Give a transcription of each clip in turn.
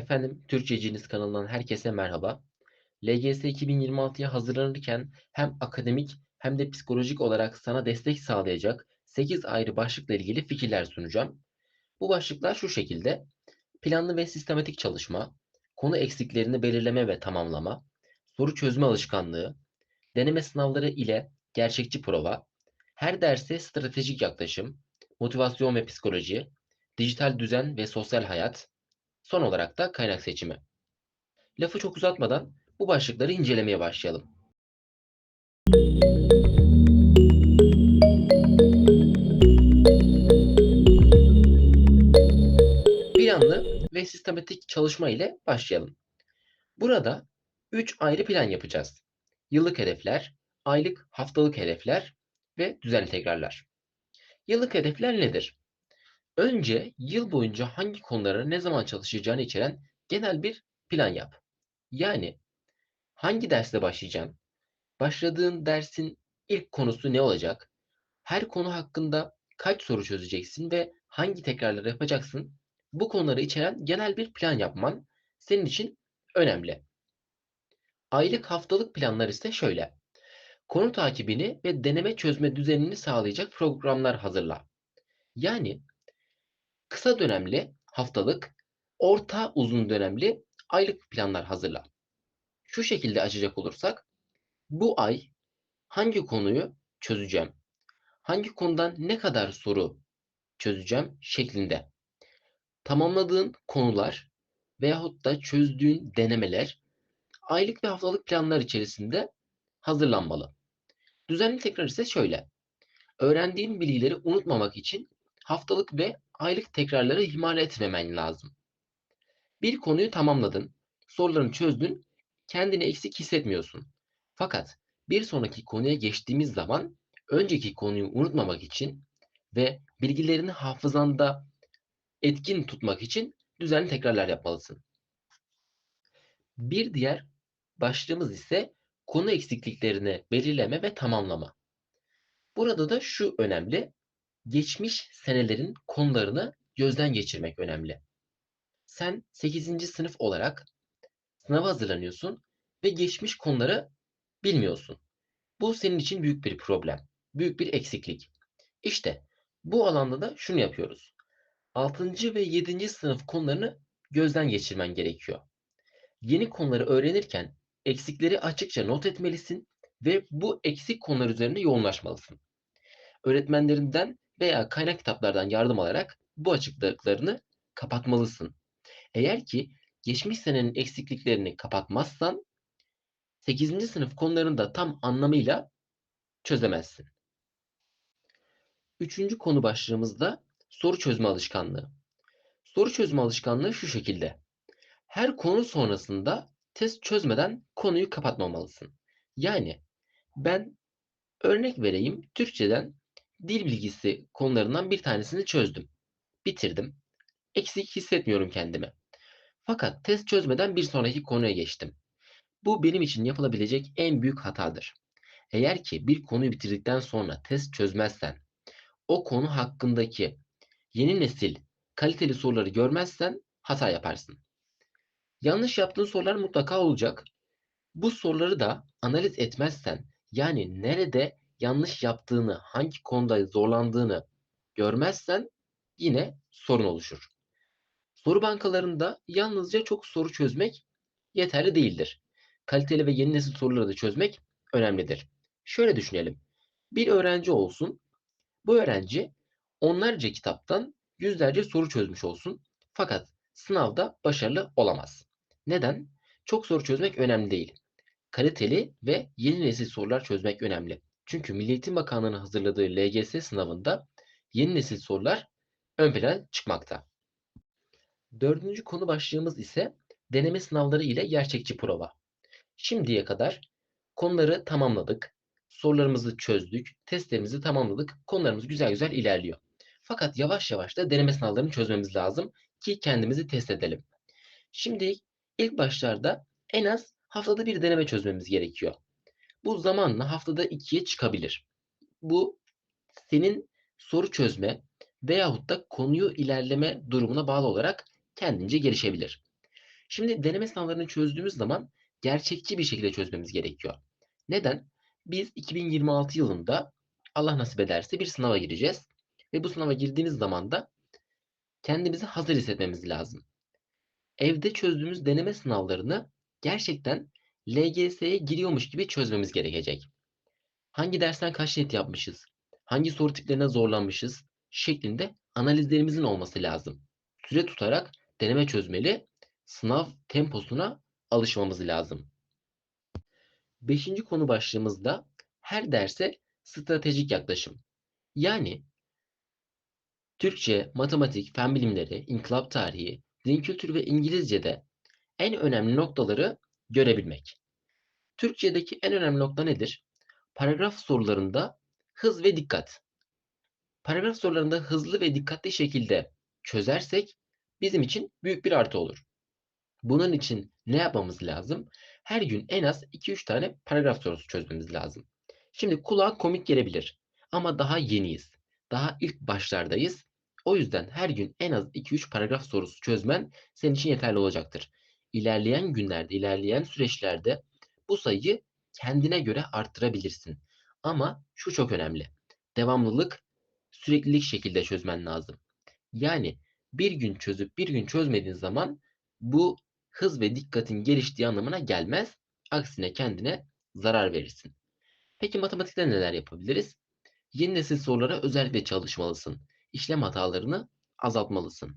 Efendim, Türkçeciniz kanalından herkese merhaba. LGS 2026'ya hazırlanırken hem akademik hem de psikolojik olarak sana destek sağlayacak 8 ayrı başlıkla ilgili fikirler sunacağım. Bu başlıklar şu şekilde: planlı ve sistematik çalışma, konu eksiklerini belirleme ve tamamlama, soru çözme alışkanlığı, deneme sınavları ile gerçekçi prova, her derse stratejik yaklaşım, motivasyon ve psikoloji, dijital düzen ve sosyal hayat, son olarak da kaynak seçimi. Lafı çok uzatmadan bu başlıkları incelemeye başlayalım. Planlı ve sistematik çalışma ile başlayalım. Burada 3 ayrı plan yapacağız. Yıllık hedefler, aylık, haftalık hedefler ve düzenli tekrarlar. Yıllık hedefler nedir? Önce yıl boyunca hangi konulara ne zaman çalışacağını içeren genel bir plan yap. Yani hangi dersle başlayacaksın? Başladığın dersin ilk konusu ne olacak? Her konu hakkında kaç soru çözeceksin ve hangi tekrarları yapacaksın? Bu konuları içeren genel bir plan yapman senin için önemli. Aylık haftalık planlar ise şöyle. Konu takibini ve deneme çözme düzenini sağlayacak programlar hazırla. Yani kısa dönemli haftalık, orta uzun dönemli aylık planlar hazırla. Şu şekilde açacak olursak, bu ay hangi konuyu çözeceğim? Hangi konudan ne kadar soru çözeceğim şeklinde. Tamamladığın konular veyahut da çözdüğün denemeler aylık ve haftalık planlar içerisinde hazırlanmalı. Düzenli tekrar ise şöyle. Öğrendiğin bilgileri unutmamak için haftalık ve aylık tekrarları ihmal etmemen lazım. Bir konuyu tamamladın, sorularını çözdün, kendini eksik hissetmiyorsun. Fakat bir sonraki konuya geçtiğimiz zaman önceki konuyu unutmamak için ve bilgilerini hafızanda etkin tutmak için düzenli tekrarlar yapmalısın. Bir diğer başlığımız ise konu eksikliklerini belirleme ve tamamlama. Burada da şu önemli, geçmiş senelerin konularını gözden geçirmek önemli. Sen 8. sınıf olarak sınava hazırlanıyorsun ve geçmiş konuları bilmiyorsun. Bu senin için büyük bir problem, büyük bir eksiklik. İşte bu alanda da şunu yapıyoruz. 6. ve 7. sınıf konularını gözden geçirmen gerekiyor. Yeni konuları öğrenirken eksikleri açıkça not etmelisin ve bu eksik konular üzerinde yoğunlaşmalısın. Öğretmenlerinden veya kaynak kitaplardan yardım alarak bu açıklıklarını kapatmalısın. Eğer ki geçmiş senenin eksikliklerini kapatmazsan 8. sınıf konularını da tam anlamıyla çözemezsin. Üçüncü konu başlığımızda soru çözme alışkanlığı. Soru çözme alışkanlığı şu şekilde. Her konu sonrasında test çözmeden konuyu kapatmamalısın. Yani ben örnek vereyim Türkçeden dil bilgisi konularından bir tanesini çözdüm. Bitirdim. Eksik hissetmiyorum kendimi. Fakat test çözmeden bir sonraki konuya geçtim. Bu benim için yapılabilecek en büyük hatadır. Eğer ki bir konuyu bitirdikten sonra test çözmezsen, o konu hakkındaki yeni nesil kaliteli soruları görmezsen hata yaparsın. Yanlış yaptığın sorular mutlaka olacak. Bu soruları da analiz etmezsen, yani nerede yanlış yaptığını, hangi konuda zorlandığını görmezsen yine sorun oluşur. Soru bankalarında yalnızca çok soru çözmek yeterli değildir. Kaliteli ve yeni nesil soruları da çözmek önemlidir. Şöyle düşünelim. Bir öğrenci olsun. Bu öğrenci onlarca kitaptan yüzlerce soru çözmüş olsun. Fakat sınavda başarılı olamaz. Neden? Çok soru çözmek önemli değil. Kaliteli ve yeni nesil sorular çözmek önemli. Çünkü Milli Eğitim Bakanlığı'nın hazırladığı LGS sınavında yeni nesil sorular ön plana çıkmakta. Dördüncü konu başlığımız ise deneme sınavları ile gerçekçi prova. Şimdiye kadar konuları tamamladık, sorularımızı çözdük, testlerimizi tamamladık, konularımız güzel güzel ilerliyor. Fakat yavaş yavaş da deneme sınavlarını çözmemiz lazım ki kendimizi test edelim. Şimdi ilk başlarda en az haftada bir deneme çözmemiz gerekiyor. Bu zamanla haftada ikiye çıkabilir. Bu senin soru çözme veyahut da konuyu ilerleme durumuna bağlı olarak kendince gelişebilir. Şimdi deneme sınavlarını çözdüğümüz zaman gerçekçi bir şekilde çözmemiz gerekiyor. Neden? Biz 2026 yılında Allah nasip ederse bir sınava gireceğiz. Ve bu sınava girdiğimiz zaman da kendimizi hazır hissetmemiz lazım. Evde çözdüğümüz deneme sınavlarını gerçekten LGS'ye giriyormuş gibi çözmemiz gerekecek. Hangi dersten kaç net yapmışız, hangi soru tiplerine zorlanmışız şeklinde analizlerimizin olması lazım. Süre tutarak deneme çözmeli, sınav temposuna alışmamız lazım. Beşinci konu başlığımızda her derse stratejik yaklaşım. Yani Türkçe, matematik, fen bilimleri, inkılap tarihi, din kültürü ve İngilizce'de en önemli noktaları görebilmek. Türkçedeki en önemli nokta nedir? Paragraf sorularında hız ve dikkat. Paragraf sorularında hızlı ve dikkatli şekilde çözersek bizim için büyük bir artı olur. Bunun için ne yapmamız lazım? Her gün en az 2-3 tane paragraf sorusu çözmemiz lazım. Şimdi kulağa komik gelebilir ama daha yeniyiz. Daha ilk başlardayız. O yüzden her gün en az 2-3 paragraf sorusu çözmen senin için yeterli olacaktır. İlerleyen günlerde, ilerleyen süreçlerde bu sayıyı kendine göre arttırabilirsin. Ama şu çok önemli. Devamlılık, süreklilik şekilde çözmen lazım. Yani bir gün çözüp bir gün çözmediğin zaman bu hız ve dikkatin geliştiği anlamına gelmez. Aksine kendine zarar verirsin. Peki matematikte neler yapabiliriz? Yeni nesil sorulara özellikle çalışmalısın. İşlem hatalarını azaltmalısın.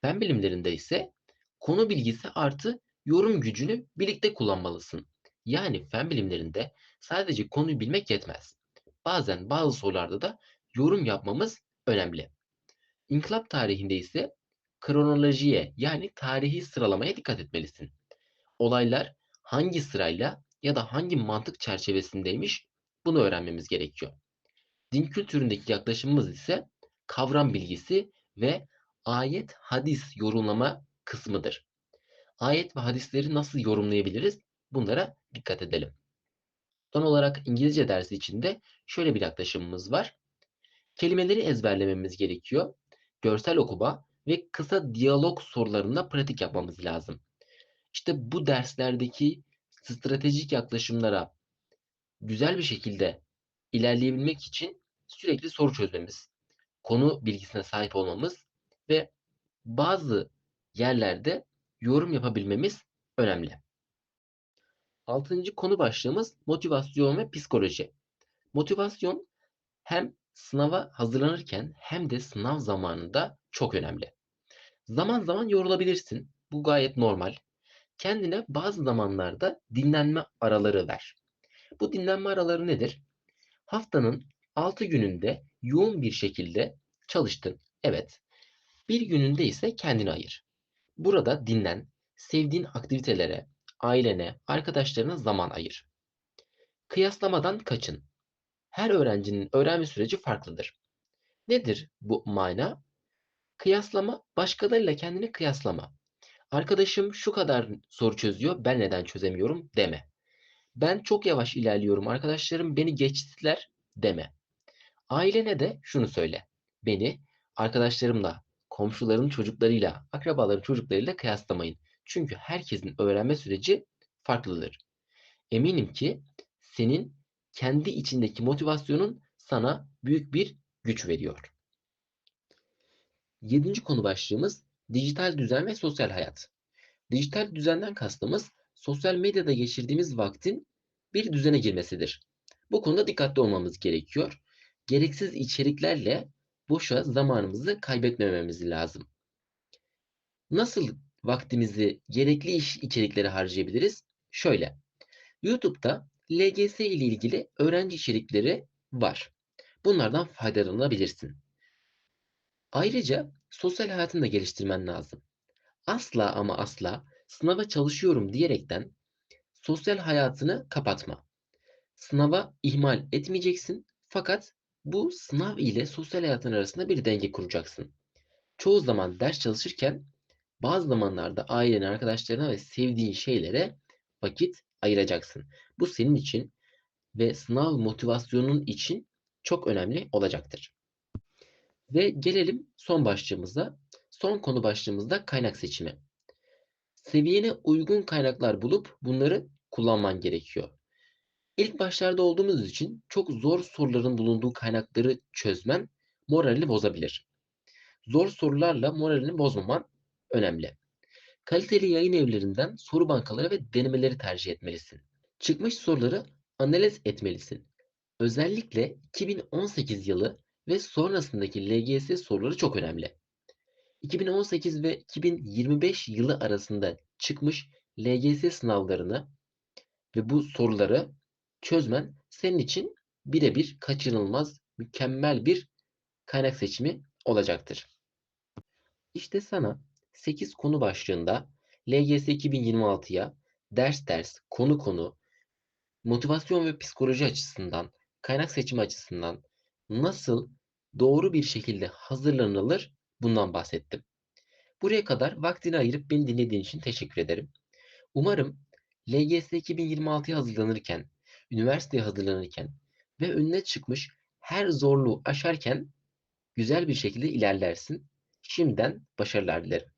Fen bilimlerinde ise konu bilgisi artı yorum gücünü birlikte kullanmalısın. Yani fen bilimlerinde sadece konuyu bilmek yetmez. Bazen bazı sorularda da yorum yapmamız önemli. İnkılap tarihinde ise kronolojiye yani tarihi sıralamaya dikkat etmelisin. Olaylar hangi sırayla ya da hangi mantık çerçevesindeymiş bunu öğrenmemiz gerekiyor. Din kültüründeki yaklaşımımız ise kavram bilgisi ve ayet hadis yorumlama kısmıdır. Ayet ve hadisleri nasıl yorumlayabiliriz? Bunlara dikkat edelim. Son olarak İngilizce dersi içinde şöyle bir yaklaşımımız var. Kelimeleri ezberlememiz gerekiyor. Görsel okuma ve kısa diyalog sorularında pratik yapmamız lazım. İşte bu derslerdeki stratejik yaklaşımlara güzel bir şekilde ilerleyebilmek için sürekli soru çözmemiz, konu bilgisine sahip olmamız ve bazı yerlerde yorum yapabilmemiz önemli. Altıncı konu başlığımız motivasyon ve psikoloji. Motivasyon hem sınava hazırlanırken hem de sınav zamanında çok önemli. Zaman zaman yorulabilirsin. Bu gayet normal. Kendine bazı zamanlarda dinlenme araları ver. Bu dinlenme araları nedir? Haftanın 6 gününde yoğun bir şekilde çalıştın. Evet. Bir gününde ise kendini ayır. Burada dinlen, sevdiğin aktivitelere, ailene, arkadaşlarına zaman ayır. Kıyaslamadan kaçın. Her öğrencinin öğrenme süreci farklıdır. Nedir bu mana? Kıyaslama, başkalarıyla kendini kıyaslama. Arkadaşım şu kadar soru çözüyor, ben neden çözemiyorum deme. Ben çok yavaş ilerliyorum, arkadaşlarım beni geçtiler deme. Ailene de şunu söyle. Beni arkadaşlarımla, komşuların çocuklarıyla, akrabaların çocuklarıyla kıyaslamayın. Çünkü herkesin öğrenme süreci farklıdır. Eminim ki senin kendi içindeki motivasyonun sana büyük bir güç veriyor. Yedinci konu başlığımız dijital düzen ve sosyal hayat. Dijital düzenden kastımız sosyal medyada geçirdiğimiz vaktin bir düzene girmesidir. Bu konuda dikkatli olmamız gerekiyor. Gereksiz içeriklerle boşa zamanımızı kaybetmememiz lazım. Nasıl vaktimizi gerekli iş içerikleri harcayabiliriz? Şöyle. YouTube'da LGS ile ilgili öğrenci içerikleri var. Bunlardan faydalanabilirsin. Ayrıca sosyal hayatını da geliştirmen lazım. Asla ama asla sınava çalışıyorum diyerekten sosyal hayatını kapatma. Sınava ihmal etmeyeceksin fakat bu sınav ile sosyal hayatın arasında bir denge kuracaksın. Çoğu zaman ders çalışırken bazı zamanlarda ailene, arkadaşlarına ve sevdiğin şeylere vakit ayıracaksın. Bu senin için ve sınav motivasyonun için çok önemli olacaktır. Ve gelelim son başlığımıza. Son konu başlığımızda kaynak seçimi. seviyene uygun kaynaklar bulup bunları kullanman gerekiyor. İlk başlarda olduğumuz için çok zor soruların bulunduğu kaynakları çözmen moralini bozabilir. Zor sorularla moralini bozmaman önemli. Kaliteli yayın evlerinden soru bankaları ve denemeleri tercih etmelisin. Çıkmış soruları analiz etmelisin. Özellikle 2018 yılı ve sonrasındaki LGS soruları çok önemli. 2018 ve 2025 yılı arasında çıkmış LGS sınavlarını ve bu soruları çözmen senin için birebir kaçınılmaz, mükemmel bir kaynak seçimi olacaktır. İşte sana 8 konu başlığında LGS 2026'ya ders ders, konu konu, motivasyon ve psikoloji açısından, kaynak seçimi açısından nasıl doğru bir şekilde hazırlanılır bundan bahsettim. Buraya kadar vaktini ayırıp beni dinlediğin için teşekkür ederim. Umarım LGS 2026'ya hazırlanırken, üniversiteye hazırlanırken ve önüne çıkmış her zorluğu aşarken güzel bir şekilde ilerlersin. Şimdiden başarılar dilerim.